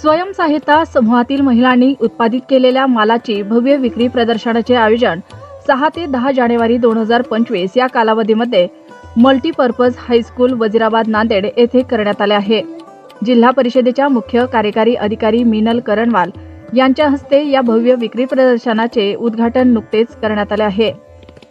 स्वयंसहायता समूहातील महिलांनी उत्पादित केलेल्या मालाची भव्य विक्री प्रदर्शनाचे आयोजन सहा ते दहा जानेवारी दोन हजार पंचवीस या कालावधीमध्ये मल्टीपर्पज हायस्कूल वजिराबाद नांदेड येथे करण्यात आले आहे. जिल्हा परिषदेच्या मुख्य कार्यकारी अधिकारी मिनल करणवाल यांच्या हस्ते या भव्य विक्री प्रदर्शनाचे उद्घाटन नुकतेच करण्यात आले आहे.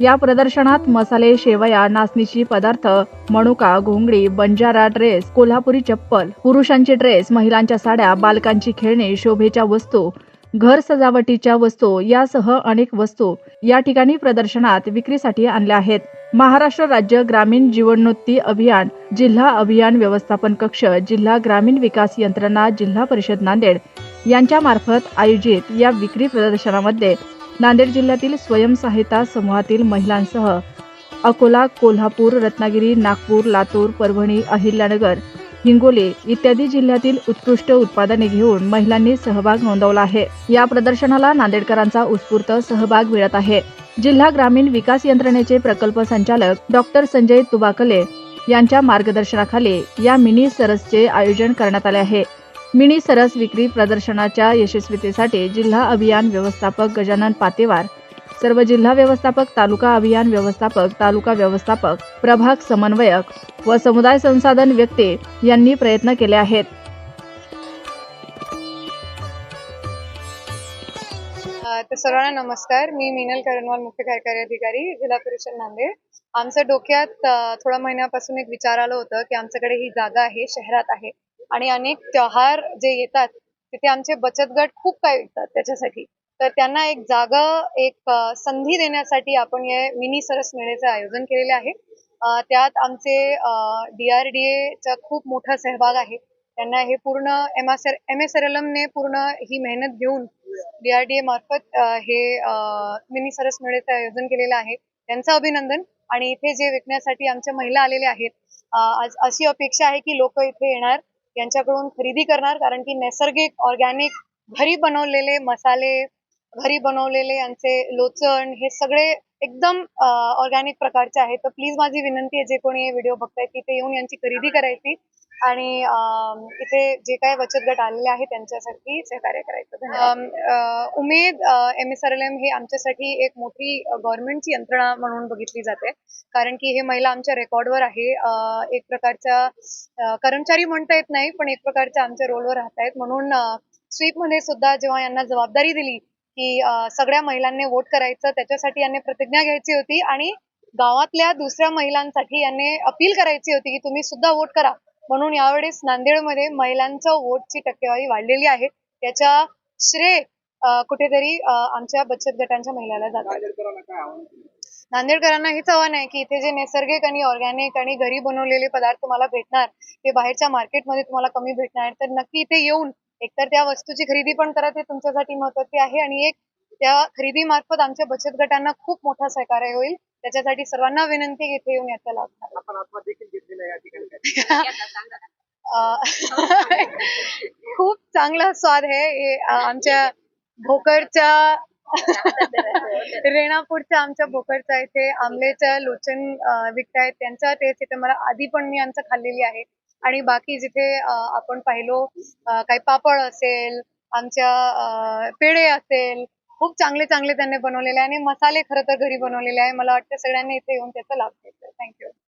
या प्रदर्शनात मसाले शेवया नाचणीची पदार्थ मणुका घोंगडी बंजारा ड्रेस कोल्हापुरी चप्पल पुरुषांचे ड्रेस महिलांच्या साड्या बालकांची खेळणी शोभेच्या वस्तू घर सजावटीच्या वस्तू यासह अनेक वस्तू या ठिकाणी प्रदर्शनात विक्रीसाठी आणल्या आहेत. महाराष्ट्र राज्य ग्रामीण जीवनोत्ती अभियान जिल्हा अभियान व्यवस्थापन कक्ष जिल्हा ग्रामीण विकास यंत्रणा जिल्हा परिषद नांदेड यांच्या मार्फत आयोजित या विक्री प्रदर्शनामध्ये नांदेड जिल्ह्यातील स्वयंसहायता समूहातील महिलांसह अकोला कोल्हापूर रत्नागिरी नागपूर लातूर परभणी अहिल्यानगर हिंगोली इत्यादी जिल्ह्यातील उत्कृष्ट उत्पादने घेऊन महिलांनी सहभाग नोंदवला आहे. या प्रदर्शनाला नांदेडकरांचा उत्स्फूर्त सहभाग मिळत आहे. जिल्हा ग्रामीण विकास यंत्रणेचे प्रकल्प संचालक डॉक्टर संजय तुबाकले यांच्या मार्गदर्शनाखाली या मिनी सरसचे आयोजन करण्यात आले आहे. मिनी सरस विक्री प्रदर्शनाच्या यशस्वीतेसाठी जिल्हा अभियान व्यवस्थापक गजानन पातेवार सर्व जिल्हा व्यवस्थापक तालुका अभियान व्यवस्थापक तालुका व्यवस्थापक प्रभाग समन्वयक व समुदाय संसाधन व्यक्ती यांनी प्रयत्न केले आहेत. तर सर्वांना नमस्कार. मी मिनल करणवाल मुख्य कार्यकारी अधिकारी जिल्हा परिषद नांदेड. आमच्या डोक्यात थोड्या महिन्यापासून एक विचार आलं होतं की आमच्याकडे ही जागा आहे शहरात आहे. आणि अनेक त्योहार जे येतात तिथे आमचे बचत गट खूप काय विकतात त्याच्यासाठी. तर त्यांना एक जागा एक संधी देण्यासाठी आपण या मिनी सरस मेळ्याचं आयोजन केलेले आहे. त्यात आमचे डी आर डी एचा खूप मोठा सहभाग आहे. त्यांना हे पूर्ण M S M S L एमने पूर्ण ही मेहनत घेऊन डीआरडीए मार्फत एमार्फत हे मिनी सरस मेळ्याचं आयोजन केलेलं आहे. त्यांचं अभिनंदन. आणि इथे जे विकण्यासाठी आमच्या महिला आलेल्या आहेत आज अशी अपेक्षा आहे की लोक इथे येणार. यांच्याकडून खरेदी करणार कारण की नैसर्गिक ऑर्गॅनिक घरी बनवलेले मसाले घरी बनवलेले यांचे लोचण हे सगळे एकदम ऑर्गॅनिक प्रकारचे आहेत. तर प्लीज माझी विनंती आहे जे कोणी व्हिडिओ बघतायत की येऊन यांची खरेदी करायची. आणि इथे जे काही बचत गट आलेले आहेत त्यांच्यासाठी सहकार्य करायचं. Umed M S R L M हे आमच्यासाठी एक मोठी गव्हर्नमेंटची यंत्रणा म्हणून बघितली जाते. कारण की हे महिला आमच्या रेकॉर्डवर आहे. एक प्रकारच्या कर्मचारी म्हणता येत नाही पण एक प्रकारच्या आमच्या रोलवर राहत आहेत म्हणून स्वीपमध्ये सुद्धा जेव्हा यांना जबाबदारी दिली की सगळ्या महिलांनी वोट करायचं त्याच्यासाठी यांनी प्रतिज्ञा घ्यायची होती आणि गावातल्या दुसऱ्या महिलांसाठी यांनी अपील करायची होती की तुम्ही सुद्धा वोट करा. म्हणून यावेळेस नांदेडमध्ये महिलांचं वोटची टक्केवारी वाढलेली आहे. त्याचा श्रेय कुठेतरी आमच्या बचत गटांच्या महिलाला जातो. नांदेडकरांना हेच आव्हान आहे की इथे जे नैसर्गिक आणि ऑर्गॅनिक आणि घरी बनवलेले पदार्थ तुम्हाला भेटणार ते बाहेरच्या मार्केटमध्ये तुम्हाला कमी भेटणार तर नक्की इथे येऊन एकतर त्या वस्तूची खरेदी पण करा ते तुमच्यासाठी महत्त्वाचे आहे आणि एक त्या खरेदी मार्फत आमच्या बचत गटांना खूप मोठा सहकार्य होईल. त्याच्यासाठी सर्वांना विनंती इथे येऊन याचा लाभ घ्या. आपण देखील घेतलेला खूप चांगला स्वाद आहे. हे आमच्या भोकरच्या रेणापूरच्या आमच्या भोकरच्या इथे आमलेच्या लोचन अ, विकतायत त्यांचा टेस्ट इथे मला आधी पण मी आमचं खाल्लेली आहे. आणि बाकी जिथे आपण पाहिलो काही पापड असेल आमच्या पेढे असेल खूप चांगले चांगले त्यांनी बनवलेले आहे. आणि मसाले खरं तर घरी बनवलेले आहे. मला वाटतं सगळ्यांनी इथे येऊन त्याचा लाभ घ्यायचा थँक्यू